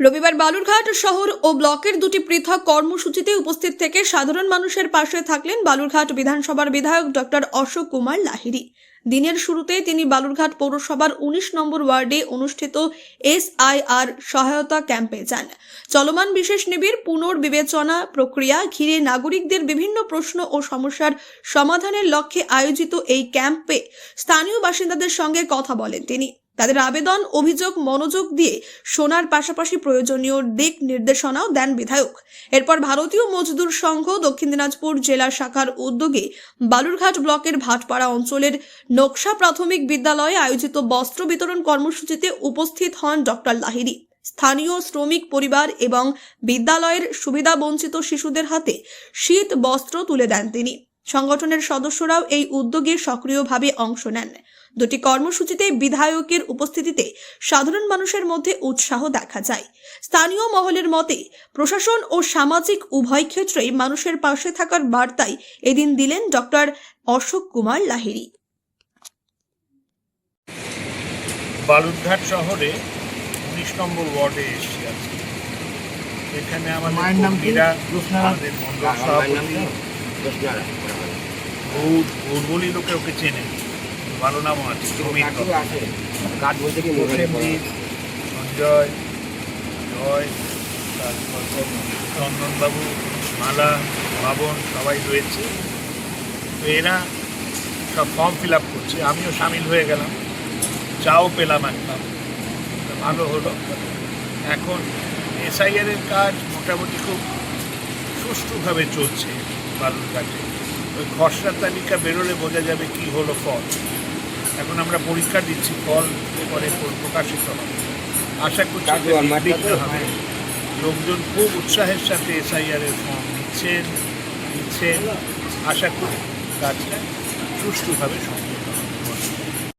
রবিবার বালুরঘাট শহর ও ব্লকের দুটি পৃথক কর্মসূচিতে উপস্থিত থেকে সাধারণ মানুষের পাশে থাকলেন বালুরঘাট বিধানসভার বিধায়ক ডক্টর অশোক কুমার লাহিড়ী। দিনের শুরুতে তিনি বালুরঘাট পৌরসভার উনিশ নম্বর ওয়ার্ডে অনুষ্ঠিত এসআইআর সহায়তা ক্যাম্পে যান। চলমান বিশেষ নিবিড় পুনর্বিবেচনা প্রক্রিয়া ঘিরে নাগরিকদের বিভিন্ন প্রশ্ন ও সমস্যার সমাধানের লক্ষ্যে আয়োজিত এই ক্যাম্পে স্থানীয় বাসিন্দাদের সঙ্গে কথা বলেন তিনি। তাদের আবেদন, অভিযোগ, মনোযোগ দিয়ে শোনার পাশাপাশি প্রয়োজনীয় দিক নির্দেশনাও দেন বিধায়ক। এরপর ভারতীয় মজদুর সংঘ দক্ষিণ দিনাজপুর জেলা শাখার উদ্যোগে বালুরঘাট ব্লকের ভাটপাড়া অঞ্চলের নকশা প্রাথমিক বিদ্যালয়ে আয়োজিত বস্ত্র বিতরণ কর্মসূচিতে উপস্থিত হন ডক্টর লাহিড়ী। স্থানীয় শ্রমিক পরিবার এবং বিদ্যালয়ের সুবিধাবঞ্চিত শিশুদের হাতে শীত বস্ত্র তুলে দেন তিনি। সংগঠনের সদস্যরাও এই উদ্যোগে সক্রিয়ভাবে অংশ নেন। দুটি কর্মসূচিতে বিধায়কের উপস্থিতিতে সাধারণ মানুষের মধ্যে উৎসাহ দেখা যায়। স্থানীয় মহলের মতে প্রশাসন ও সামাজিক উভয় ক্ষেত্রেই মানুষের পাশে থাকার বার্তাই এদিন দিলেন ডক্টর অশোক কুমার লাহিড়ী। বালুরঘাট শহরে উনিশ নম্বর ওয়ার্ডে এসেছি আজকে। এখানে আমাদের নাম কি? আমাদের মন্ডল সভাপতি গৌর গৌর বলি লোকে ওকে চেনে। ভালো নামও আছে। সঞ্জয় জয় তারপর চন্দনবাবু মালা ভাবন সবাই রয়েছে। তো এরা সব ফর্ম ফিল আপ করছে। আমিও সামিল হয়ে গেলাম। চাও পেলাম একটা তো ভালো হলো। এখন এসআইআর এর কাজ মোটামুটি খুব সুষ্ঠুভাবে চলছে বালুরঘাটে। ওই খসড়া তালিকা বেরোলে বোঝা যাবে কি হলো ফল। এখন আমরা পরীক্ষা দিচ্ছি ফল পরে প্রকাশিত হবে। আশা করছি হবে। লোকজন খুব উৎসাহের সাথে এসআইআর এর ফর্ম নিচ্ছেন নিচ্ছেন। আশা করি কাজটা সুষ্ঠুভাবে সম্পন্ন